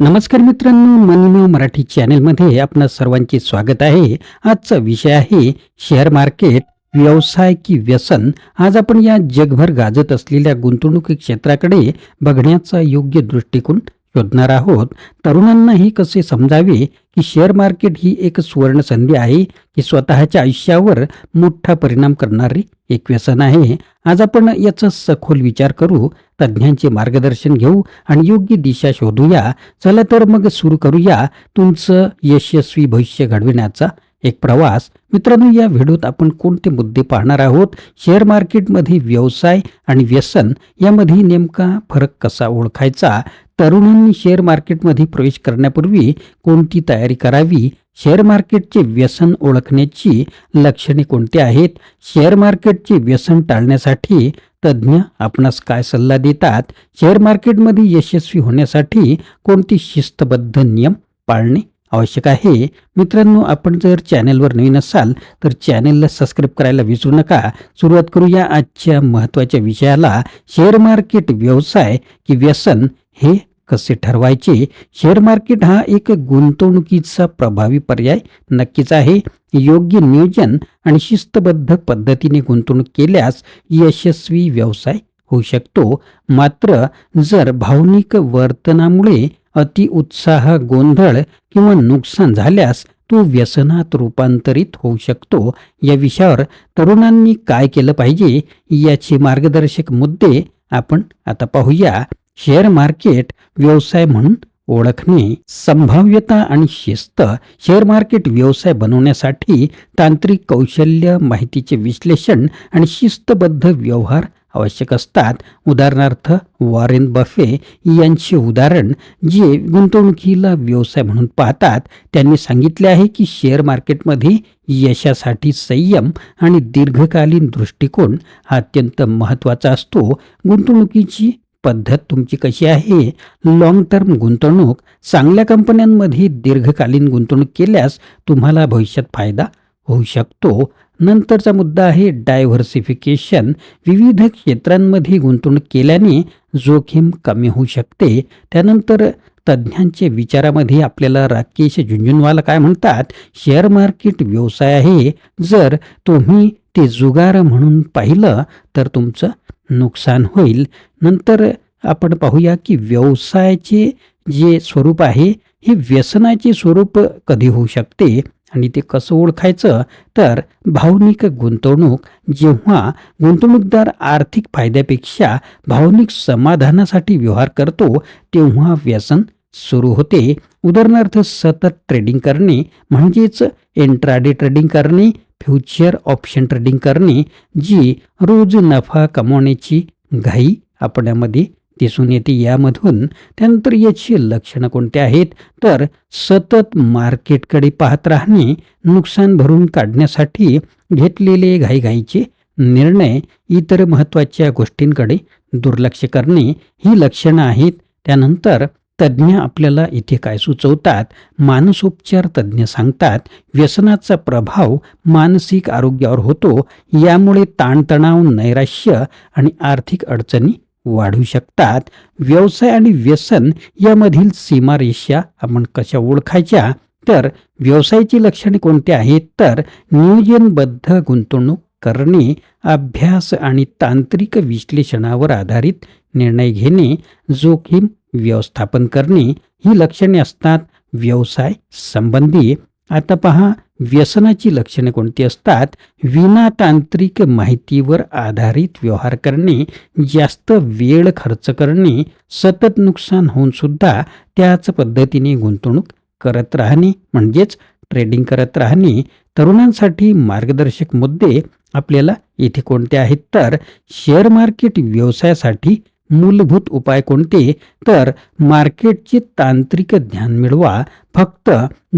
नमस्कार मित्रांनो मनीनो मराठी चॅनेलमध्ये आपणा सर्वांचे स्वागत आहे. आजचा विषय आहे शेअर मार्केट व्यवसाय की व्यसन. आज आपण या जगभर गाजत असलेल्या गुंतवणुकी क्षेत्राकडे बघण्याचा योग्य दृष्टिकोन शोधणार आहोत. तरुणांनाही कसे समजावे की शेअर मार्केट ही एक सुवर्ण संधी आहे की स्वतःच्या आयुष्यावर मोठा परिणाम करणारी एक व्यसन आहे? आज आपण याचा सखोल विचार करू तज्ज्ञांचे मार्गदर्शन घेऊ आणि योग्य दिशा शोधूया. चला तर मग सुरू करूया. तुमचं यशस्वी भविष्य घडविण्याचा एक प्रवास. मित्रांनो या व्हिडिओत आपण कोणते मुद्दे पाहणार आहोत? शेअर मार्केटमध्ये व्यवसाय आणि व्यसन यामध्ये नेमका फरक कसा ओळखायचा? तरुणांनी शेअर मार्केटमध्ये प्रवेश करण्यापूर्वी कोणती तयारी करावी? शेअर मार्केटचे व्यसन ओळखण्याची लक्षणे कोणती आहेत? शेअर मार्केटचे व्यसन टाळण्यासाठी तज्ज्ञ आपणास काय सल्ला देतात? शेअर मार्केटमध्ये यशस्वी होण्यासाठी कोणती शिस्तबद्ध नियम पाळणे आवश्यक आहे. मित्रांनो आपण जर चॅनेलवर नवीन असाल तर चॅनेलला सबस्क्राईब करायला विसरू नका. सुरुवात करूया आजच्या महत्त्वाच्या विषयाला. शेअर मार्केट व्यवसाय की व्यसन हे कसे ठरवायचे? शेअर मार्केट हा एक गुंतवणुकीचा प्रभावी पर्याय नक्कीच आहे. योग्य नियोजन आणि शिस्तबद्ध पद्धतीने गुंतवणूक केल्यास यशस्वी व्यवसाय होऊ शकतो. मात्र जर भावनिक वर्तनामुळे अति उत्साह गोंधळ किंवा नुकसान झाल्यास तो व्यसनात रूपांतरित होऊ शकतो. या विषयावर तरुणांनी काय केलं पाहिजे याचे मार्गदर्शक मुद्दे आपण आता पाहूया. शेअर मार्केट व्यवसाय म्हणून ओळखणे. संभाव्यता आणि शिस्त. शेअर मार्केट व्यवसाय बनवण्यासाठी तांत्रिक कौशल्य माहितीचे विश्लेषण आणि शिस्तबद्ध व्यवहार आवश्यक असतात. उदाहरणार्थ वॉरेन बफे यांचे उदाहरण जे गुंतवणुकीला व्यवसाय म्हणून पाहतात. त्यांनी सांगितले आहे की शेअर मार्केटमध्ये यशासाठी संयम आणि दीर्घकालीन दृष्टिकोन हा अत्यंत महत्त्वाचा असतो. गुंतवणुकीची पद्धत तुमची कशी आहे? लॉंग टर्म गुंतवणूक चांगल्या कंपन्यांमध्ये दीर्घकालीन गुंतवणूक केल्यास तुम्हाला भविष्यात फायदा होऊ शकतो. नंतरचा मुद्दा आहे डायव्हर्सिफिकेशन विविध क्षेत्रांमध्ये गुंतवणूक केल्याने जोखीम कमी होऊ शकते. त्यानंतर तज्ज्ञांच्या विचारामध्ये आपल्याला राकेश झुंझुनवाला काय म्हणतात? शेअर मार्केट व्यवसाय आहे. जर तुम्ही ते जुगार म्हणून पाहिलं तर तुमचं नुकसान होईल. नंतर आपण पाहूया की व्यवसायाचे जे स्वरूप आहे हे व्यसनाचे स्वरूप कधी होऊ शकते? आणि ते कसं ओळखायचं? तर भावनिक गुंतवणूक जेव्हा गुंतवणूकदार आर्थिक फायद्यापेक्षा भावनिक समाधानासाठी व्यवहार करतो तेव्हा व्यसन सुरू होते. उदाहरणार्थ सतत ट्रेडिंग करणे म्हणजेच एंट्राडे ट्रेडिंग करणे फ्युचर ऑप्शन ट्रेडिंग करणे जी रोज नफा कमवण्याची घाई आपल्यामध्ये दिसून येते. यामधून त्यानंतर याची लक्षणं कोणती आहेत? तर सतत मार्केटकडे पाहत राहणे नुकसान भरून काढण्यासाठी घेतलेले घाईघाईचे निर्णय इतर महत्त्वाच्या गोष्टींकडे दुर्लक्ष करणे ही लक्षणं आहेत. त्यानंतर तज्ज्ञ आपल्याला इथे काय सुचवतात? मानसोपचार तज्ज्ञ सांगतात व्यसनाचा प्रभाव मानसिक आरोग्यावर होतो. यामुळे ताणतणाव नैराश्य आणि आर्थिक अडचणी वाढू शकतात. व्यवसाय आणि व्यसन यामधील सीमारेषा आपण कशा ओळखायच्या? तर व्यवसायाची लक्षणे कोणती आहेत? तर नियोजनबद्ध गुंतवणूक करणे अभ्यास आणि तांत्रिक विश्लेषणावर आधारित निर्णय घेणे जोखीम व्यवस्थापन करणे ही लक्षणे असतात व्यवसाय संबंधी. आता पहा व्यसनाची लक्षणे कोणती असतात? विना तांत्रिक माहितीवर आधारित व्यवहार करणे जास्त वेळ खर्च करणे सतत नुकसान होऊन सुद्धा त्याच पद्धतीने गुंतवणूक करत राहणे म्हणजेच ट्रेडिंग करत राहणे. तरुणांसाठी मार्गदर्शक मुद्दे आपल्याला इथे कोणते आहेत? तर शेअर मार्केट व्यवसायासाठी मूलभूत उपाय कोणते? तर मार्केटचे तांत्रिक ज्ञान मिळवा. फक्त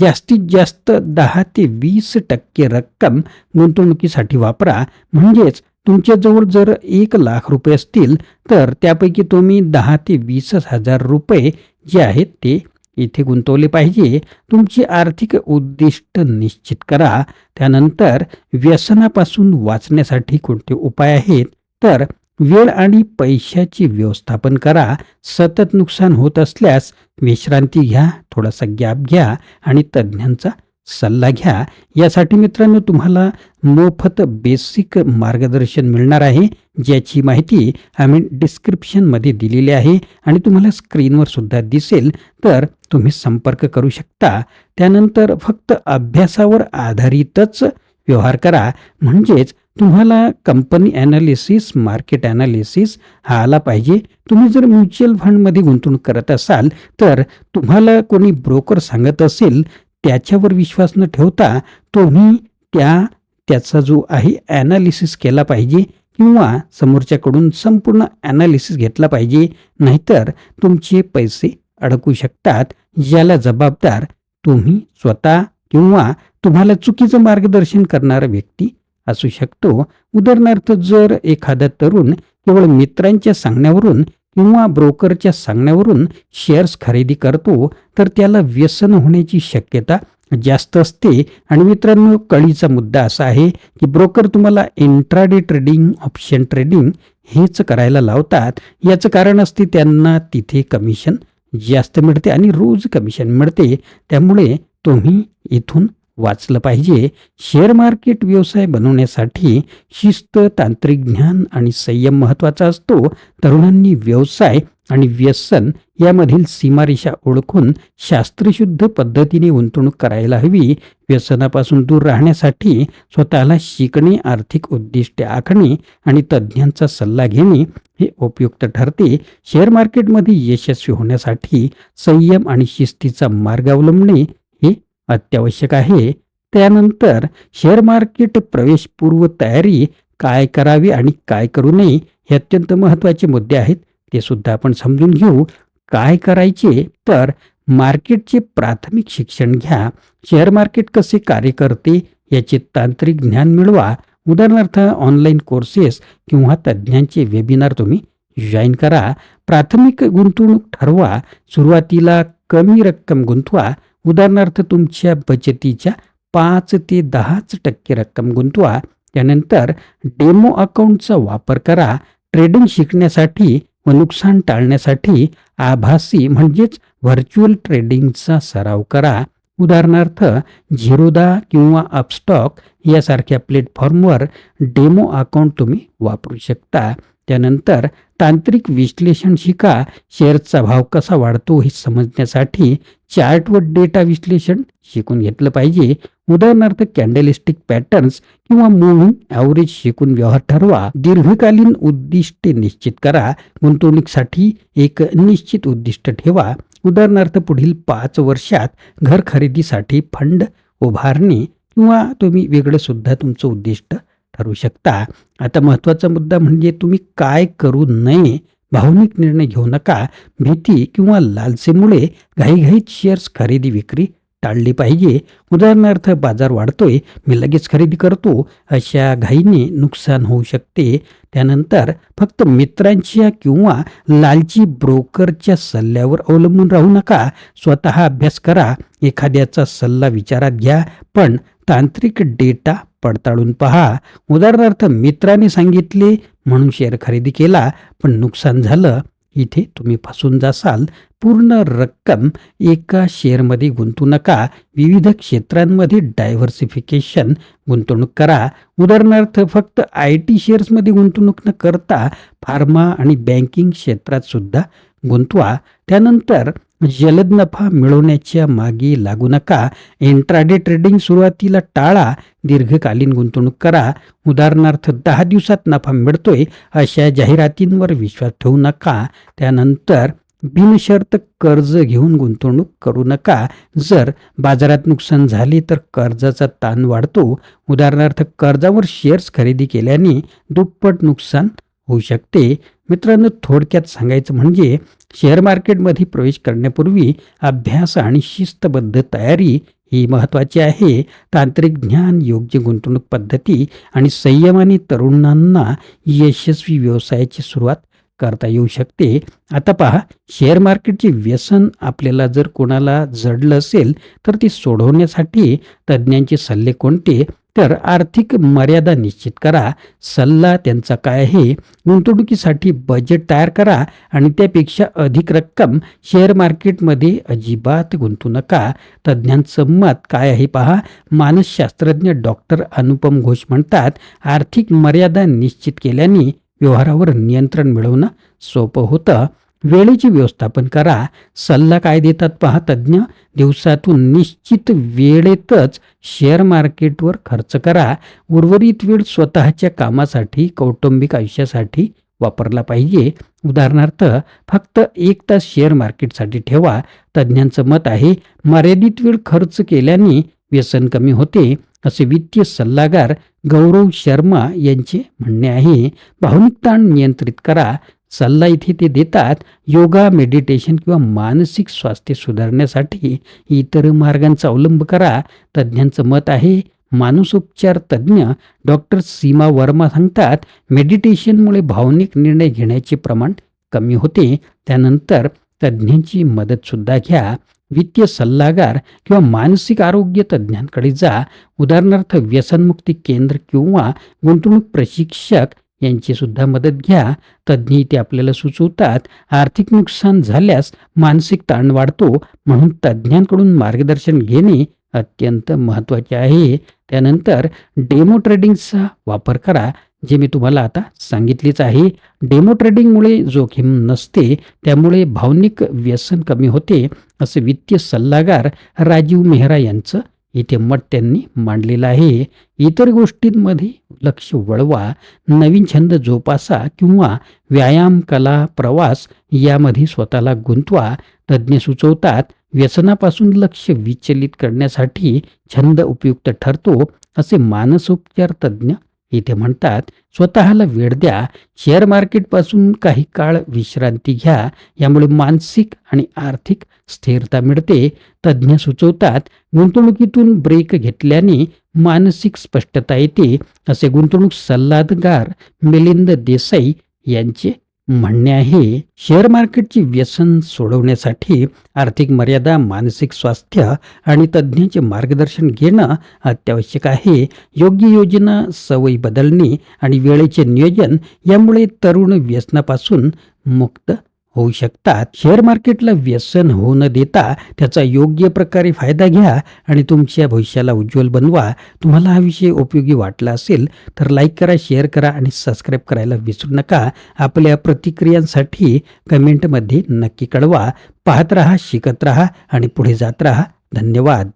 जास्तीत जास्त दहा ते वीस टक्के रक्कम गुंतवणुकीसाठी वापरा. म्हणजेच तुमच्याजवळ जर एक लाख रुपये असतील तर त्यापैकी तुम्ही दहा ते वीस हजार रुपये जे आहेत ते इथे गुंतवले पाहिजे. तुमची आर्थिक उद्दिष्ट निश्चित करा. त्यानंतर व्यसनापासून वाचण्यासाठी कोणते उपाय आहेत? तर वेळ आणि पैशाची व्यवस्थापन करा. सतत नुकसान होत असल्यास विश्रांती घ्या थोडासा गॅप घ्या आणि तज्ज्ञांचा सल्ला घ्या. यासाठी मित्रांनो तुम्हाला मोफत बेसिक मार्गदर्शन मिळणार आहे ज्याची माहिती आम्ही डिस्क्रिप्शनमध्ये दिलेली आहे आणि तुम्हाला स्क्रीनवर सुद्धा दिसेल. तर तुम्ही संपर्क करू शकता. त्यानंतर फक्त अभ्यासावर आधारितच व्यवहार करा. म्हणजेच तुम्हाला कंपनी ॲनालिसिस मार्केट ॲनालिसिस हा आला पाहिजे. तुम्ही जर म्युच्युअल फंडमध्ये गुंतवणूक करत असाल तर तुम्हाला कोणी ब्रोकर सांगत असेल त्याच्यावर विश्वास न ठेवता तुम्ही त्या त्याचा जो आहे ॲनालिसिस केला पाहिजे किंवा समोरच्याकडून संपूर्ण ॲनालिसिस घेतला पाहिजे. नाहीतर तुमचे पैसे अडकू शकतात ज्याला जबाबदार तुम्ही स्वतः किंवा तुम्हाला चुकीचं मार्गदर्शन करणारा व्यक्ती असू शकतो. उदाहरणार्थ जर एखादा तरुण केवळ मित्रांच्या सांगण्यावरून किंवा ब्रोकरच्या सांगण्यावरून शेअर्स खरेदी करतो तर त्याला व्यसन होण्याची शक्यता जास्त असते. आणि मित्रांनो कळीचा मुद्दा असा आहे की ब्रोकर तुम्हाला इंट्राडे ट्रेडिंग ऑप्शन ट्रेडिंग हेच करायला लावतात. याचं कारण असते त्यांना तिथे कमिशन जास्त मिळते आणि रोज कमिशन मिळते. त्यामुळे तुम्ही इथून वाचलं पाहिजे. शेअर मार्केट व्यवसाय बनवण्यासाठी शिस्त तांत्रिक ज्ञान आणि संयम महत्त्वाचा असतो. तरुणांनी व्यवसाय आणि व्यसन यामधील सीमारेषा ओळखून शास्त्रशुद्ध पद्धतीने गुंतवणूक करायला हवी. व्यसनापासून दूर राहण्यासाठी स्वतःला शिकणे आर्थिक उद्दिष्टे आखणे आणि तज्ज्ञांचा सल्ला घेणे हे उपयुक्त ठरते. शेअर मार्केटमध्ये यशस्वी होण्यासाठी संयम आणि शिस्तीचा मार्ग अवलंबणे अत्यावश्यक आहे. त्यानंतर शेअर मार्केट प्रवेशपूर्व तयारी काय करावी आणि काय करू नये हे अत्यंत महत्त्वाचे मुद्दे आहेत. ते सुद्धा आपण समजून घेऊ. काय करायचे? तर मार्केटचे प्राथमिक शिक्षण घ्या. शेअर मार्केट कसे कार्य करते? याचे तांत्रिक ज्ञान मिळवा. उदाहरणार्थ ऑनलाईन कोर्सेस किंवा तज्ज्ञांचे वेबिनार तुम्ही जॉईन करा. प्राथमिक गुंतवणूक ठरवा. सुरुवातीला कमी रक्कम गुंतवा. उदाहरणार्थ तुमच्या बचतीच्या पाच ते दहाच टक्के रक्कम गुंतवा. त्यानंतर डेमो अकाउंटचा वापर करा. ट्रेडिंग शिकण्यासाठी व नुकसान टाळण्यासाठी आभासी म्हणजेच व्हर्च्युअल ट्रेडिंगचा सराव करा. उदाहरणार्थ झिरोदा किंवा अपस्टॉक यासारख्या प्लॅटफॉर्मवर डेमो अकाउंट तुम्ही वापरू शकता. त्यानंतर तांत्रिक विश्लेषण शिका शेअर्सचा भाव कसा वाढतो हे समजण्यासाठी चार्ट व डेटा विश्लेषण शिकून घेतलं पाहिजे. उदाहरणार्थ कॅन्डलिस्टिक पॅटर्न्स किंवा मूव्हिंग ॲव्हरेज शिकून व्यवहार ठरवा. दीर्घकालीन उद्दिष्टे निश्चित करा. गुंतवणुकीसाठी एक निश्चित उद्दिष्ट ठेवा. उदाहरणार्थ पुढील पाच वर्षात घर खरेदीसाठी फंड उभारणे किंवा तुम्ही वेगळं सुद्धा तुमचं उद्दिष्ट ठरू शकता. आता महत्त्वाचा मुद्दा म्हणजे तुम्ही काय करू नये भावनिक निर्णय घेऊ नका. भीती किंवा लालसेमुळे घाईघाईत शेअर्स खरेदी विक्री टाळली पाहिजे. उदाहरणार्थ बाजार वाढतोय मी लगेच खरेदी करतो अशा घाईने नुकसान होऊ शकते. त्यानंतर फक्त मित्रांच्या किंवा लालची ब्रोकरच्या सल्ल्यावर अवलंबून राहू नका. स्वतः अभ्यास करा एखाद्याचा सल्ला विचारात घ्या पण तांत्रिक डेटा पडताळून पहा. उदाहरणार्थ मित्राने सांगितले म्हणून शेअर खरेदी केला पण नुकसान झालं. इथे तुम्ही फसून जासाल. पूर्ण रक्कम एका शेअरमध्ये गुंतवू नका. विविध क्षेत्रांमध्ये डायव्हर्सिफिकेशन गुंतवणूक करा. उदाहरणार्थ फक्त आय टी शेअर्समध्ये गुंतवणूक न करता फार्मा आणि बँकिंग क्षेत्रात सुद्धा गुंतवा. त्यानंतर जलद नफा मिळवण्याच्या मागे लागू नका. इंट्राडे ट्रेडिंग सुरुवातीला टाळा. दीर्घकालीन गुंतवणूक करा. उदाहरणार्थ दहा दिवसात नफा मिळतोय अशा जाहिरातींवर विश्वास ठेवू नका. त्यानंतर बिनशर्त कर्ज घेऊन गुंतवणूक करू नका. जर बाजारात नुकसान झाले तर कर्जाचा ताण वाढतो. उदाहरणार्थ कर्जावर शेअर्स खरेदी केल्याने दुप्पट नुकसान होऊ शकते. मित्रांनो थोडक्यात सांगायचं म्हणजे शेअर मार्केटमध्ये प्रवेश करण्यापूर्वी अभ्यास आणि शिस्तबद्ध तयारी ही महत्त्वाची आहे. तांत्रिक ज्ञान योग्य गुंतवणूक पद्धती आणि संयमाने तरुणांना यशस्वी व्यवसायाची सुरुवात करता येऊ शकते. आता पहा शेअर मार्केटचे व्यसन आपल्याला जर कोणाला जडलं असेल तर ते सोडवण्यासाठी तज्ज्ञांचे सल्ले कोणते? तर आर्थिक मर्यादा निश्चित करा सल्ला त्यांचा काय आहे गुंतवणुकीसाठी बजेट तयार करा आणि त्यापेक्षा अधिक रक्कम शेअर मार्केटमध्ये अजिबात गुंतू नका. तज्ज्ञांचं मत काय आहे पहा मानसशास्त्रज्ञ डॉक्टर अनुपम घोष म्हणतात आर्थिक मर्यादा निश्चित केल्याने व्यवहारावर नियंत्रण मिळवणं सोपं होतं. वेळेचे व्यवस्थापन करा. सल्ला काय देतात पहा तज्ज्ञ? दिवसातून निश्चित वेळेतच शेअर मार्केटवर खर्च करा. उर्वरित वेळ स्वतःच्या कामासाठी कौटुंबिक आयुष्यासाठी वापरला पाहिजे. उदाहरणार्थ फक्त एक तास शेअर मार्केटसाठी ठेवा. तज्ज्ञांचं मत आहे मर्यादित वेळ खर्च केल्याने व्यसन कमी होते. असे वित्तीय सल्लागार गौरव शर्मा यांचे म्हणणे आहे भावनिक ताण नियंत्रित करा. सल्ला इथे ते देतात योगा मेडिटेशन किंवा मानसिक स्वास्थ्य सुधारण्यासाठी इतर मार्गांचा अवलंब करा. तज्ज्ञांचं मत आहे मानसोपचार तज्ज्ञ डॉक्टर सीमा वर्मा सांगतात मेडिटेशनमुळे भावनिक निर्णय घेण्याचे प्रमाण कमी होते. त्यानंतर तज्ज्ञांची मदतसुद्धा घ्या. वित्तीय सल्लागार किंवा मानसिक आरोग्य तज्ज्ञांकडे जा. उदाहरणार्थ व्यसनमुक्ती केंद्र किंवा गुंतवणूक प्रशिक्षक यांची सुद्धा मदत घ्या. तज्ज्ञ इथे आपल्याला सुचवतात आर्थिक नुकसान झाल्यास मानसिक ताण वाढतो म्हणून तज्ज्ञांकडून मार्गदर्शन घेणे अत्यंत महत्त्वाचे आहे. त्यानंतर डेमो ट्रेडिंगचा वापर करा जे मी तुम्हाला आता सांगितलेच आहे. डेमो ट्रेडिंगमुळे जोखीम नसते त्यामुळे भावनिक व्यसन कमी होते असे वित्तीय सल्लागार राजीव मेहरा यांचं इथे मत त्यांनी मांडलेलं आहे. इतर गोष्टींमध्ये लक्ष वळवा. नवीन छंद जोपासा किंवा व्यायाम कला प्रवास यामध्ये स्वतःला गुंतवा. तज्ज्ञ सुचवतात व्यसनापासून लक्ष विचलित करण्यासाठी छंद उपयुक्त ठरतो असे मानसोपचार तज्ज्ञ इथे म्हणतात. स्वतःला वेळ द्या. शेअर मार्केटपासून काही काळ विश्रांती घ्या. यामुळे मानसिक आणि आर्थिक स्थिरता मिळते तज्ज्ञ सुचवतात गुंतवणुकीतून ब्रेक घेतल्याने मानसिक स्पष्टता येते असे गुंतवणूक सल्लागार मिलिंद देसाई यांचे म्हणणे आहे. शेअर मार्केटची व्यसन सोडवण्यासाठी आर्थिक मर्यादा मानसिक स्वास्थ्य आणि तज्ज्ञांचे मार्गदर्शन घेणं अत्यावश्यक आहे. योग्य योजना सवयी बदलणे आणि वेळेचे नियोजन यामुळे तरुण व्यसनापासून मुक्त होऊ शकतात. शेअर मार्केटला व्यसन होऊ न देता त्याचा योग्य प्रकारे फायदा घ्या आणि तुमच्या भविष्याला उज्ज्वल बनवा. तुम्हाला हा विषय उपयोगी वाटला असेल तर लाईक करा शेअर करा आणि सबस्क्राईब करायला विसरू नका. आपल्या प्रतिक्रियांसाठी कमेंटमध्ये नक्की कळवा. पाहत रहा शिकत रहा आणि पुढे जात रहा. धन्यवाद.